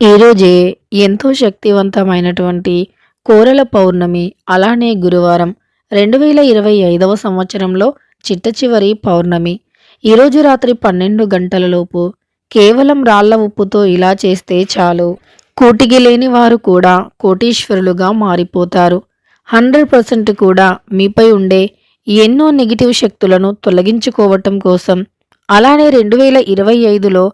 ఈరోజే ఎంతో శక్తివంతమైనటువంటి కోరల పౌర్ణమి అలానే గురువారం రెండు వేల ఇరవై ఐదవ సంవత్సరంలో చిట్ట చివరి పౌర్ణమి. ఈరోజు రాత్రి పన్నెండు గంటలలోపు కేవలం రాళ్ళ ఉప్పుతో ఇలా చేస్తే చాలు. కూటికి లేని వారు కూడా కోటీశ్వరులుగా మారిపోతారు. హండ్రెడ్ పర్సెంట్ కూడా మీపై ఉండే ఎన్నో నెగిటివ్ శక్తులను తొలగించుకోవటం కోసం అలానే రెండు వేల ఇరవై ఐదులో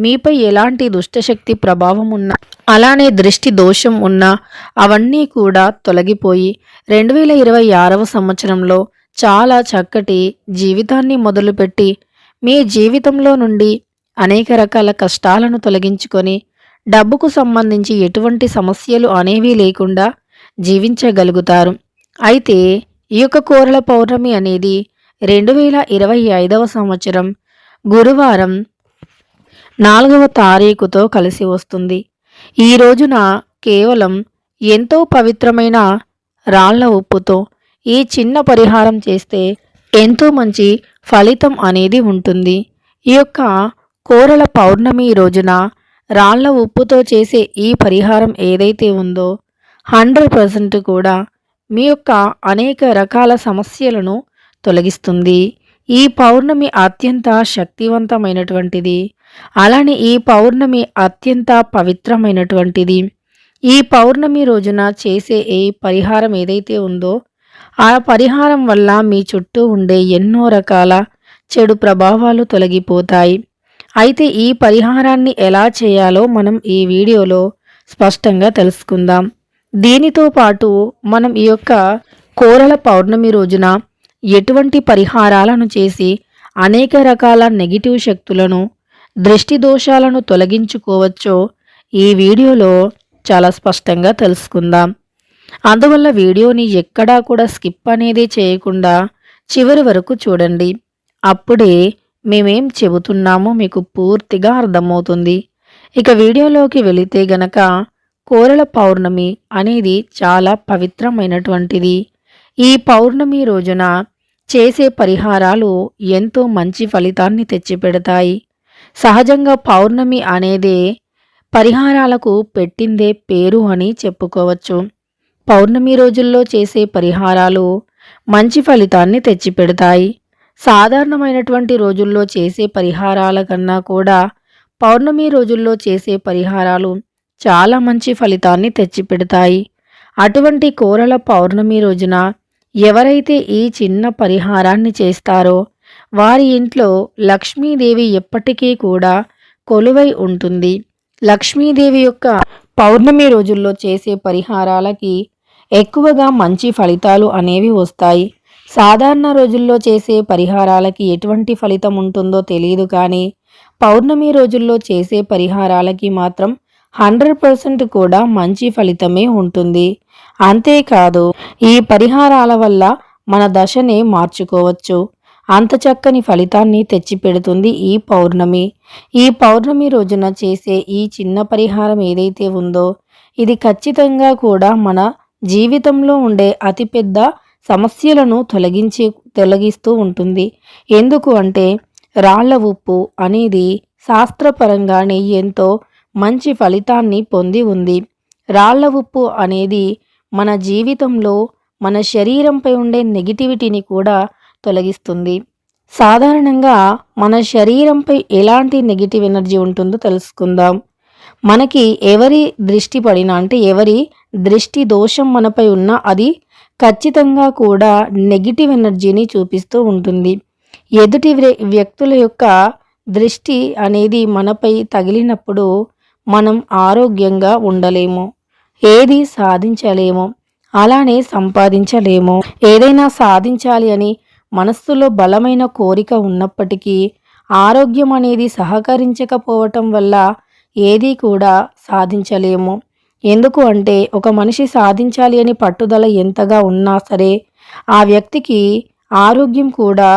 మీపై ఎలాంటి దుష్టశక్తి ప్రభావం ఉన్నా అలానే దృష్టి దోషం ఉన్నా అవన్నీ కూడా తొలగిపోయి రెండు వేల ఇరవై ఆరవ సంవత్సరంలో చాలా చక్కటి జీవితాన్ని మొదలుపెట్టి మీ జీవితంలో నుండి అనేక రకాల కష్టాలను తొలగించుకొని డబ్బుకు సంబంధించి ఎటువంటి సమస్యలు అనేవి లేకుండా జీవించగలుగుతారు. అయితే ఈ యొక్క కోరల పౌర్ణమి అనేది రెండు వేల ఇరవై ఐదవ సంవత్సరం గురువారం నాలుగవ తారీఖుతో కలిసి వస్తుంది. ఈ రోజున కేవలం ఎంతో పవిత్రమైన రాళ్ళ ఉప్పుతో ఈ చిన్న పరిహారం చేస్తే ఎంతో మంచి ఫలితం అనేది ఉంటుంది. ఈ యొక్క కోరల పౌర్ణమి రోజున రాళ్ళ ఉప్పుతో చేసే ఈ పరిహారం ఏదైతే ఉందో హండ్రెడ్ పర్సెంట్ కూడా మీ యొక్క అనేక రకాల సమస్యలను తొలగిస్తుంది. ఈ పౌర్ణమి అత్యంత శక్తివంతమైనటువంటిది. అలానే ఈ పౌర్ణమి అత్యంత పవిత్రమైనటువంటిది. ఈ పౌర్ణమి రోజున చేసే ఏ పరిహారం ఏదైతే ఉందో ఆ పరిహారం వల్ల మీ చుట్టూ ఉండే ఎన్నో రకాల చెడు ప్రభావాలు తొలగిపోతాయి. అయితే ఈ పరిహారాన్ని ఎలా చేయాలో మనం ఈ వీడియోలో స్పష్టంగా తెలుసుకుందాం. దీనితో పాటు మనం ఈ యొక్క కోరల పౌర్ణమి రోజున ఎటువంటి పరిహారాలను చేసి అనేక రకాల నెగిటివ్ శక్తులను దృష్టి దోషాలను తొలగించుకోవచ్చో ఈ వీడియోలో చాలా స్పష్టంగా తెలుసుకుందాం. అందువల్ల వీడియోని ఎక్కడా కూడా స్కిప్ అనేది చేయకుండా చివరి వరకు చూడండి. అప్పుడే మేమేం చెబుతున్నామో మీకు పూర్తిగా అర్థమవుతుంది. ఇక వీడియోలోకి వెళితే గనక కోరల పౌర్ణమి అనేది చాలా పవిత్రమైనటువంటిది. ఈ పౌర్ణమి రోజున చేసే పరిహారాలు ఎంతో మంచి ఫలితాన్ని తెచ్చిపెడతాయి. సహజంగా పౌర్ణమి అనేదే పరిహారాలకు పెట్టిందే పేరు అని చెప్పుకోవచ్చు. పౌర్ణమి రోజుల్లో చేసే పరిహారాలు మంచి ఫలితాన్ని తెచ్చిపెడతాయి. సాధారణమైనటువంటి రోజుల్లో చేసే పరిహారాల కన్నా కూడా పౌర్ణమి రోజుల్లో చేసే పరిహారాలు చాలా మంచి ఫలితాన్ని తెచ్చిపెడతాయి. అటువంటి కోరల పౌర్ణమి రోజున ఎవరైతే ఈ చిన్న పరిహారాన్ని చేస్తారో వారి ఇంట్లో లక్ష్మీదేవి ఎప్పటికీ కూడా కొలువై ఉంటుంది. లక్ష్మీదేవి యొక్క పౌర్ణమి రోజుల్లో చేసే పరిహారాలకి ఎక్కువగా మంచి ఫలితాలు అనేవి వస్తాయి. సాధారణ రోజుల్లో చేసే పరిహారాలకి ఎటువంటి ఫలితం ఉంటుందో తెలియదు కానీ పౌర్ణమి రోజుల్లో చేసే పరిహారాలకి మాత్రం హండ్రెడ్ పర్సెంట్ కూడా మంచి ఫలితమే ఉంటుంది. అంతేకాదు ఈ పరిహారాల వల్ల మన దశనే మార్చుకోవచ్చు. అంత చక్కని ఫలితాన్ని తెచ్చిపెడుతుంది ఈ పౌర్ణమి. ఈ పౌర్ణమి రోజున చేసే ఈ చిన్న పరిహారం ఏదైతే ఉందో ఇది ఖచ్చితంగా కూడా మన జీవితంలో ఉండే అతిపెద్ద సమస్యలను తొలగించి తొలగిస్తూ ఉంటుంది. ఎందుకు అంటే రాళ్ళ ఉప్పు అనేది శాస్త్రపరంగానే ఎంతో మంచి ఫలితాన్ని పొంది ఉంది. రాళ్ళ ఉప్పు అనేది మన జీవితంలో మన శరీరంపై ఉండే నెగిటివిటీని కూడా తొలగిస్తుంది. సాధారణంగా మన శరీరంపై ఎలాంటి నెగిటివ్ ఎనర్జీ ఉంటుందో తెలుసుకుందాం. మనకి ఎవరి దృష్టి పడినా అంటే ఎవరి దృష్టి దోషం మనపై ఉన్నా అది ఖచ్చితంగా కూడా నెగిటివ్ ఎనర్జీని చూపిస్తూ ఉంటుంది. ఎదుటి వ్యక్తుల యొక్క దృష్టి అనేది మనపై తగిలినప్పుడు మనం ఆరోగ్యంగా ఉండలేము. ఏది సాధించలేము. అలానే సంపాదించలేము. ఏదైనా సాధించాలి అని మనస్సులో బలమైన కోరిక ఉన్నప్పటికీ ఆరోగ్యం అనేది సహకరించకపోవటం వల్ల ఏదీ కూడా సాధించలేము. ఎందుకు అంటే ఒక మనిషి సాధించాలి అని పట్టుదల ఎంతగా ఉన్నా సరే ఆ వ్యక్తికి ఆరోగ్యం కూడా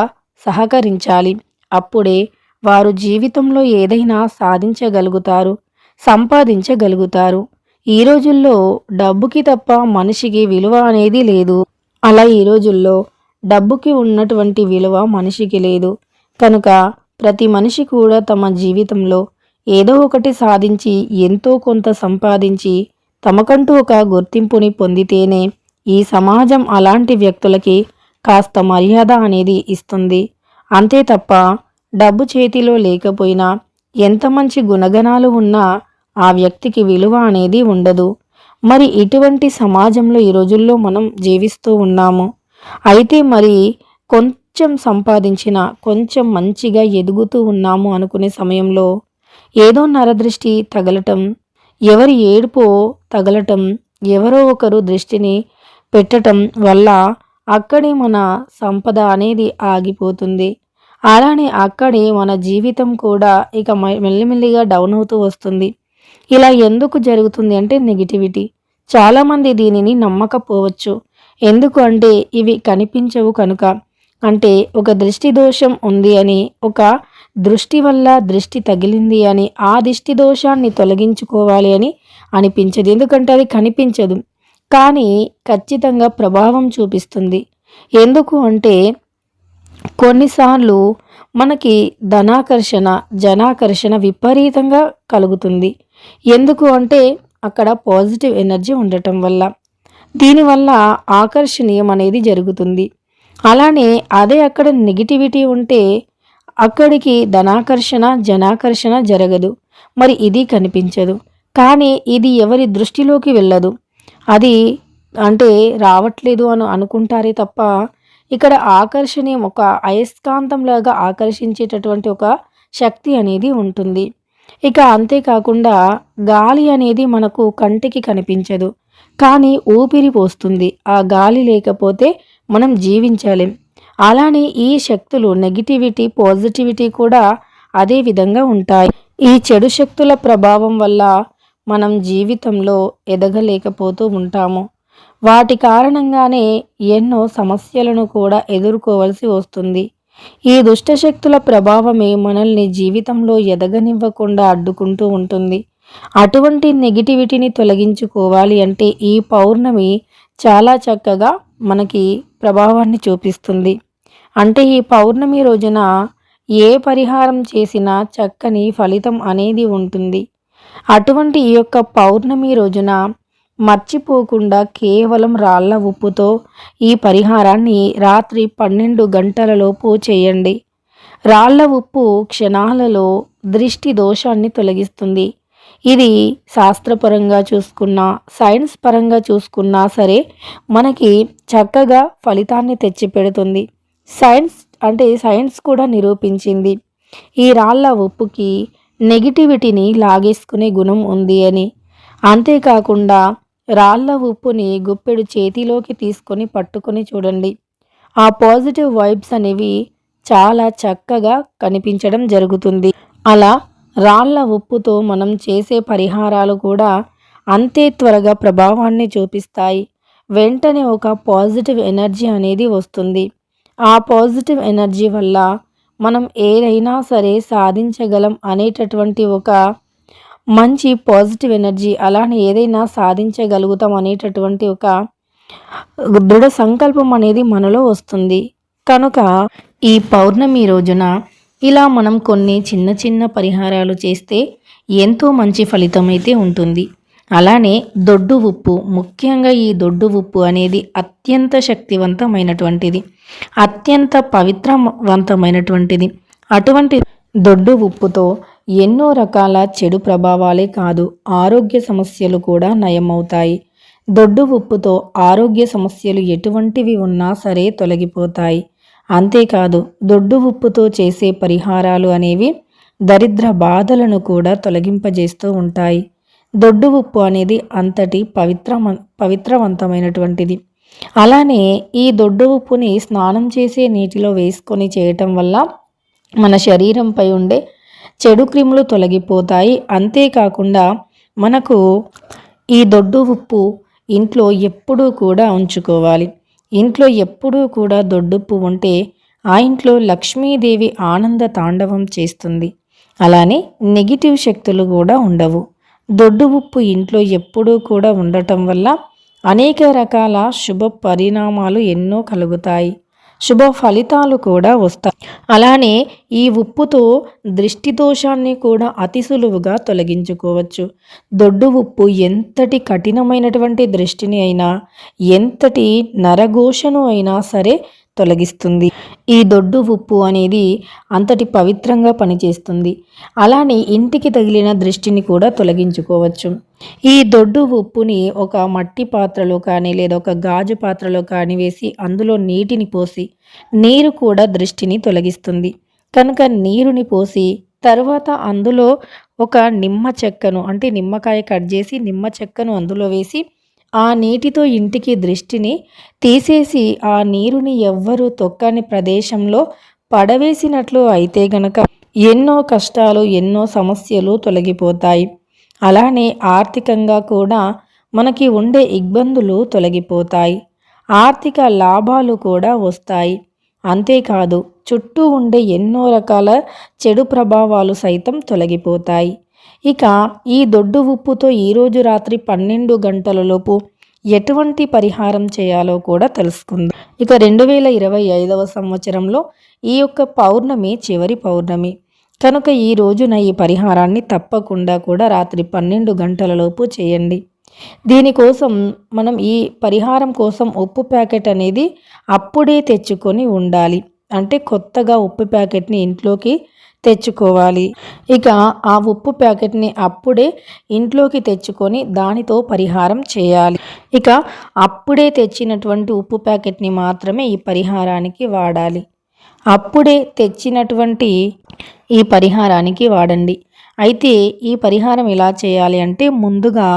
సహకరించాలి. అప్పుడే వారు జీవితంలో ఏదైనా సాధించగలుగుతారు సంపాదించగలుగుతారు. ఈ రోజుల్లో డబ్బుకి తప్ప మనిషికి విలువ అనేది లేదు. అలా ఈ రోజుల్లో డబ్బుకి ఉన్నటువంటి విలువ మనిషికి లేదు. కనుక ప్రతి మనిషి కూడా తమ జీవితంలో ఏదో ఒకటి సాధించి ఎంతో కొంత సంపాదించి తమకంటూ ఒక గుర్తింపుని పొందితేనే ఈ సమాజం అలాంటి వ్యక్తులకి కాస్త మర్యాద అనేది ఇస్తుంది. అంతే తప్ప డబ్బు చేతిలో లేకపోయినా ఎంత మంచి గుణగణాలు ఉన్నా ఆ వ్యక్తికి విలువ అనేది ఉండదు. మరి ఇటువంటి సమాజంలో ఈ రోజుల్లో మనం జీవిస్తూ ఉన్నాము. అయితే మరి కొంచెం సంపాదించిన కొంచెం మంచిగా ఎదుగుతూ ఉన్నాము అనుకునే సమయంలో ఏదో నరదృష్టి తగలటం ఎవరి ఏడుపో తగలటం ఎవరో ఒకరు దృష్టిని పెట్టటం వల్ల అక్కడే మన సంపద అనేది ఆగిపోతుంది. అలానే అక్కడే మన జీవితం కూడా ఇక మెల్లిమెల్లిగా డౌన్ అవుతూ వస్తుంది. ఇలా ఎందుకు జరుగుతుంది అంటే నెగిటివిటీ చాలామంది దీనిని నమ్మకపోవచ్చు. ఎందుకు అంటే ఇవి కనిపించవు కనుక. అంటే ఒక దృష్టి దోషం ఉంది అని ఒక దృష్టి వల్ల దృష్టి తగిలింది అని ఆ దృష్టి దోషాన్ని తొలగించుకోవాలి అని అనిపించదు. ఎందుకంటే అది కనిపించదు. కానీ ఖచ్చితంగా ప్రభావం చూపిస్తుంది. ఎందుకు అంటే కొన్నిసార్లు మనకి ధనాకర్షణ జనాకర్షణ విపరీతంగా కలుగుతుంది. ఎందుకు అంటే అక్కడ పాజిటివ్ ఎనర్జీ ఉండటం వల్ల. దీనివల్ల ఆకర్షణీయం అనేది జరుగుతుంది. అలానే అదే అక్కడ నెగిటివిటీ ఉంటే అక్కడికి ధనాకర్షణ జనాకర్షణ జరగదు. మరి ఇది కనిపించదు. కానీ ఇది ఎవరి దృష్టిలోకి వెళ్ళదు. అది అంటే రావట్లేదు అని అనుకుంటారే తప్ప ఇక్కడ ఆకర్షణీయం ఒక అయస్కాంతంలాగా ఆకర్షించేటటువంటి ఒక శక్తి అనేది ఉంటుంది. ఇక అంతేకాకుండా గాలి అనేది మనకు కంటికి కనిపించదు. కానీ ఊపిరి పోస్తుంది. ఆ గాలి లేకపోతే మనం జీవించాలి. అలానే ఈ శక్తులు నెగిటివిటీ పాజిటివిటీ కూడా అదే విధంగా ఉంటాయి. ఈ చెడు శక్తుల ప్రభావం వల్ల మనం జీవితంలో ఎదగలేకపోతూ ఉంటాము. వాటి కారణంగానే ఎన్నో సమస్యలను కూడా ఎదుర్కోవలసి వస్తుంది. ఈ దుష్టశక్తుల ప్రభావమే మనల్ని జీవితంలో ఎదగనివ్వకుండా అడ్డుకుంటూ ఉంటుంది. అటువంటి నెగిటివిటీని తొలగించుకోవాలి అంటే ఈ పౌర్ణమి చాలా చక్కగా మనకి ప్రభావాన్ని చూపిస్తుంది. అంటే ఈ పౌర్ణమి రోజున ఏ పరిహారం చేసినా చక్కని ఫలితం అనేది ఉంటుంది. అటువంటి ఈ యొక్క పౌర్ణమి రోజున మర్చిపోకుండా కేవలం రాళ్ళ ఉప్పుతో ఈ పరిహారాన్ని రాత్రి పన్నెండు గంటలలోపు చేయండి రాళ్ళ ఉప్పు క్షణాలలో దృష్టి దోషాన్ని తొలగిస్తుంది. ఇది శాస్త్రపరంగా చూసుకున్నా సైన్స్ పరంగా చూసుకున్నా సరే మనకి చక్కగా ఫలితాన్ని తెచ్చిపెడుతుంది. సైన్స్ అంటే సైన్స్ కూడా నిరూపించింది. ఈ రాళ్ళ ఉప్పుకి నెగిటివిటీని లాగేసుకునే గుణం ఉంది అని. అంతేకాకుండా రాళ్ళ ఉప్పుని గుప్పెడు చేతిలోకి తీసుకొని పట్టుకొని చూడండి. ఆ పాజిటివ్ వైబ్స్ అనేవి చాలా చక్కగా కనిపించడం జరుగుతుంది. అలా రాళ్ళ ఉప్పుతో మనం చేసే పరిహారాలు కూడా అంతే త్వరగా ప్రభావాన్ని చూపిస్తాయి. వెంటనే ఒక పాజిటివ్ ఎనర్జీ అనేది వస్తుంది. ఆ పాజిటివ్ ఎనర్జీ వల్ల మనం ఏదైనా సరే సాధించగలం అనేటటువంటి ఒక మంచి పాజిటివ్ ఎనర్జీ అలానే ఏదైనా సాధించగలుగుతాం అనేటటువంటి ఒక దృఢ సంకల్పం అనేది మనలో వస్తుంది. కనుక ఈ పౌర్ణమి రోజున ఇలా మనం కొన్ని చిన్న చిన్న పరిహారాలు చేస్తే ఎంతో మంచి ఫలితం అయితే ఉంటుంది. అలానే దొడ్డు ఉప్పు ముఖ్యంగా ఈ దొడ్డు ఉప్పు అనేది అత్యంత శక్తివంతమైనటువంటిది. అత్యంత పవిత్రవంతమైనటువంటిది. అటువంటి దొడ్డు ఉప్పుతో ఎన్నో రకాల చెడు ప్రభావాలే కాదు ఆరోగ్య సమస్యలు కూడా నయమవుతాయి. దొడ్డు ఉప్పుతో ఆరోగ్య సమస్యలు ఎటువంటివి ఉన్నా సరే తొలగిపోతాయి. అంతేకాదు దొడ్డు ఉప్పుతో చేసే పరిహారాలు అనేవి దరిద్ర బాధలను కూడా తొలగింపజేస్తూ ఉంటాయి. దొడ్డు ఉప్పు అనేది అంతటి పవిత్ర పవిత్రవంతమైనటువంటిది. అలానే ఈ దొడ్డు ఉప్పుని స్నానం చేసే నీటిలో వేసుకొని చేయటం వల్ల మన శరీరంపై ఉండే చెడు క్రిములు తొలగిపోతాయి. అంతేకాకుండా మనకు ఈ దొడ్డు ఉప్పు ఇంట్లో ఎప్పుడూ కూడా ఉంచుకోవాలి. ఇంట్లో ఎప్పుడూ కూడా దొడ్డుప్పు ఉంటే ఆ ఇంట్లో లక్ష్మీదేవి ఆనంద తాండవం చేస్తుంది. అలానే నెగిటివ్ శక్తులు కూడా ఉండవు. దొడ్డు ఉప్పు ఇంట్లో ఎప్పుడూ కూడా ఉండటం వల్ల అనేక రకాల శుభ పరిణామాలు ఎన్నో కలుగుతాయి. శుభ ఫలితాలు కూడా వస్తాయి. అలానే ఈ ఉప్పుతో దృష్టి దోషాన్ని కూడా అతి సులువుగా తొలగించుకోవచ్చు. దొడ్డు ఉప్పు ఎంతటి కఠినమైనటువంటి దృష్టిని అయినా ఎంతటి నరఘోషను అయినా సరే తొలగిస్తుంది. ఈ దొడ్డు ఉప్పు అనేది అంతటి పవిత్రంగా పనిచేస్తుంది. అలానే ఇంటికి తగిలిన దృష్టిని కూడా తొలగించుకోవచ్చు. ఈ దొడ్డు ఉప్పుని ఒక మట్టి పాత్రలో కానీ లేదా ఒక గాజు పాత్రలో కానీ వేసి అందులో నీటిని పోసి నీరు కూడా దృష్టిని తొలగిస్తుంది. కనుక నీరుని పోసి తర్వాత అందులో ఒక నిమ్మ చెక్కను అంటే నిమ్మకాయ కట్ చేసి నిమ్మ చెక్కను అందులో వేసి ఆ నీటితో ఇంటికి దృష్టిని తీసేసి ఆ నీరుని ఎవ్వరూ తొక్కని ప్రదేశంలో పడవేసినట్లు అయితే గనక ఎన్నో కష్టాలు ఎన్నో సమస్యలు తొలగిపోతాయి. అలానే ఆర్థికంగా కూడా మనకి ఉండే ఇబ్బందులు తొలగిపోతాయి. ఆర్థిక లాభాలు కూడా వస్తాయి. అంతేకాదు చుట్టూ ఉండే ఎన్నో రకాల చెడు ప్రభావాలు సైతం తొలగిపోతాయి. ఇక ఈ దొడ్డు ఉప్పుతో ఈరోజు రాత్రి పన్నెండు గంటలలోపు ఎటువంటి పరిహారం చేయాలో కూడా తెలుసుకుందాం. ఇక రెండు వేల ఇరవై ఐదవ సంవత్సరంలో ఈ యొక్క పౌర్ణమి చివరి పౌర్ణమి. కనుక ఈ రోజున ఈ పరిహారాన్ని తప్పకుండా కూడా రాత్రి పన్నెండు గంటలలోపు చేయండి. దీనికోసం మనం ఈ పరిహారం కోసం ఉప్పు ప్యాకెట్ అనేది అప్పుడే తెచ్చుకొని ఉండాలి. అంటే కొత్తగా ఉప్పు ప్యాకెట్ని ఇంట్లోకి తెచ్చుకోవాలి. ఇక ఆ ఉప్పు ప్యాకెట్ని అప్పుడే ఇంట్లోకి తెచ్చుకొని దానితో పరిహారం చేయాలి. ఇక అప్పుడే తెచ్చినటువంటి ఉప్పు ప్యాకెట్ని మాత్రమే ఈ పరిహారానికి వాడాలి. అప్పుడే తెచ్చినటువంటి ఈ పరిహారానికి వాడండి. అయితే ఈ పరిహారం ఎలా చేయాలి అంటే ముందుగా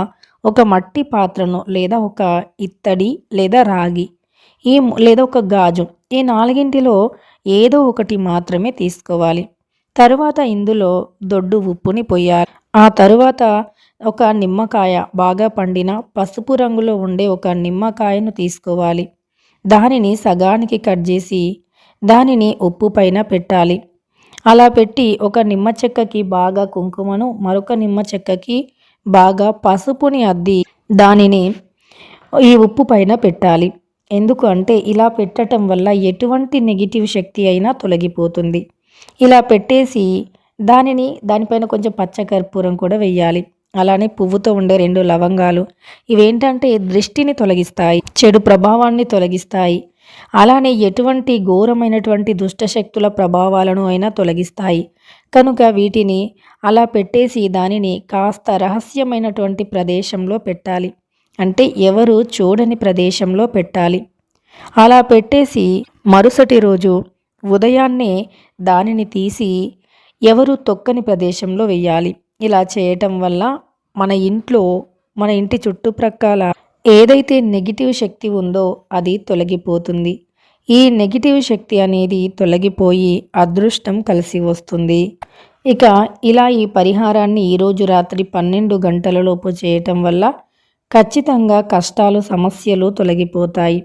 ఒక మట్టి పాత్రను లేదా ఒక ఇత్తడి లేదా రాగి ఈ లేదా ఒక గాజు ఈ నాలుగింటిలో ఏదో ఒకటి మాత్రమే తీసుకోవాలి. తరువాత ఇందులో దొడ్డు ఉప్పుని పోయారు ఆ తరువాత ఒక నిమ్మకాయ బాగా పండిన పసుపు రంగులో ఉండే ఒక నిమ్మకాయను తీసుకోవాలి. దానిని సగానికి కట్ చేసి దానిని ఉప్పు పైన పెట్టాలి. అలా పెట్టి ఒక నిమ్మ చెక్కకి బాగా కుంకుమను మరొక నిమ్మ చెక్కకి బాగా పసుపుని అద్ది దానిని ఈ ఉప్పు పైన పెట్టాలి. ఎందుకు అంటే ఇలా పెట్టడం వల్ల ఎటువంటి నెగిటివ్ శక్తి అయినా తొలగిపోతుంది. ఇలా పెట్టేసి దానిని దానిపైన కొంచెం పచ్చకర్పూరం కూడా వెయ్యాలి. అలానే పువ్వుతో ఉండే రెండు లవంగాలు. ఇవేంటంటే దృష్టిని తొలగిస్తాయి చెడు ప్రభావాన్ని తొలగిస్తాయి. అలానే ఎటువంటి ఘోరమైనటువంటి దుష్టశక్తుల ప్రభావాలను అయినా తొలగిస్తాయి. కనుక వీటిని అలా పెట్టేసి దానిని కాస్త రహస్యమైనటువంటి ప్రదేశంలో పెట్టాలి. అంటే ఎవరు చూడని ప్రదేశంలో పెట్టాలి. అలా పెట్టేసి మరుసటి రోజు ఉదయాన్నే దానిని తీసి ఎవరు తొక్కని ప్రదేశంలో వెయ్యాలి. ఇలా చేయటం వల్ల మన ఇంట్లో మన ఇంటి చుట్టుప్రక్కల ఏదైతే నెగిటివ్ శక్తి ఉందో అది తొలగిపోతుంది. ఈ నెగిటివ్ శక్తి అనేది తొలగిపోయి అదృష్టం కలిసి వస్తుంది. ఇక ఇలా ఈ పరిహారాన్ని ఈరోజు రాత్రి పన్నెండు గంటలలోపు చేయటం వల్ల ఖచ్చితంగా కష్టాలు సమస్యలు తొలగిపోతాయి.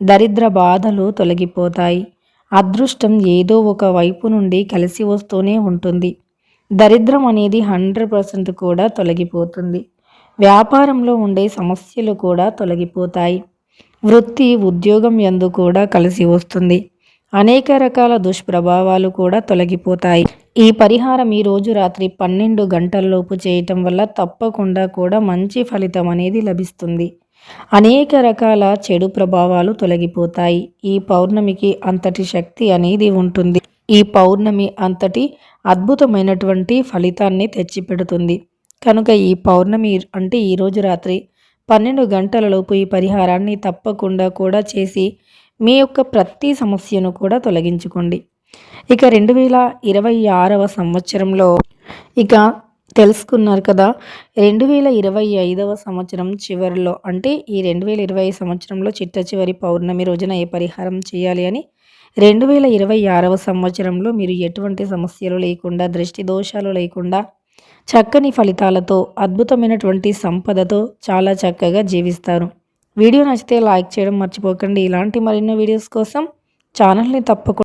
దరిద్ర బాధలు తొలగిపోతాయి. అదృష్టం ఏదో ఒక వైపు నుండి కలిసి వస్తూనే ఉంటుంది. దరిద్రం అనేది హండ్రెడ్ పర్సెంట్ కూడా తొలగిపోతుంది. వ్యాపారంలో ఉండే సమస్యలు కూడా తొలగిపోతాయి. వృత్తి ఉద్యోగం ఎందు కూడా కలిసి వస్తుంది. అనేక రకాల దుష్ప్రభావాలు కూడా తొలగిపోతాయి. ఈ పరిహారం ఈరోజు రాత్రి పన్నెండు గంటల్లోపు చేయటం వల్ల తప్పకుండా కూడా మంచి ఫలితం అనేది లభిస్తుంది. అనేక రకాల చెడు ప్రభావాలు తొలగిపోతాయి. ఈ పౌర్ణమికి అంతటి శక్తి అనేది ఉంటుంది. ఈ పౌర్ణమి అంతటి అద్భుతమైనటువంటి ఫలితాన్ని తెచ్చిపెడుతుంది. కనుక ఈ పౌర్ణమి అంటే ఈరోజు రాత్రి పన్నెండు గంటలలోపు ఈ పరిహారాన్ని తప్పకుండా కూడా చేసి మీ యొక్క ప్రతి సమస్యను కూడా తొలగించుకోండి. ఇక రెండు వేల ఇరవై ఆరవ సంవత్సరంలో ఇక తెలుసుకున్నారు కదా. రెండు వేల ఇరవై ఐదవ సంవత్సరం చివరిలో అంటే ఈ రెండు వేల ఇరవై సంవత్సరంలో చిట్ట చివరి పౌర్ణమి రోజున ఏ పరిహారం చేయాలి అని రెండు వేల ఇరవై ఆరవ సంవత్సరంలో మీరు ఎటువంటి సమస్యలు లేకుండా దృష్టి దోషాలు లేకుండా చక్కని ఫలితాలతో అద్భుతమైనటువంటి సంపదతో చాలా చక్కగా జీవిస్తారు. వీడియో నచ్చితే లైక్ చేయడం మర్చిపోకండి. ఇలాంటి మరెన్నో వీడియోస్ కోసం ఛానల్ని తప్పకుండా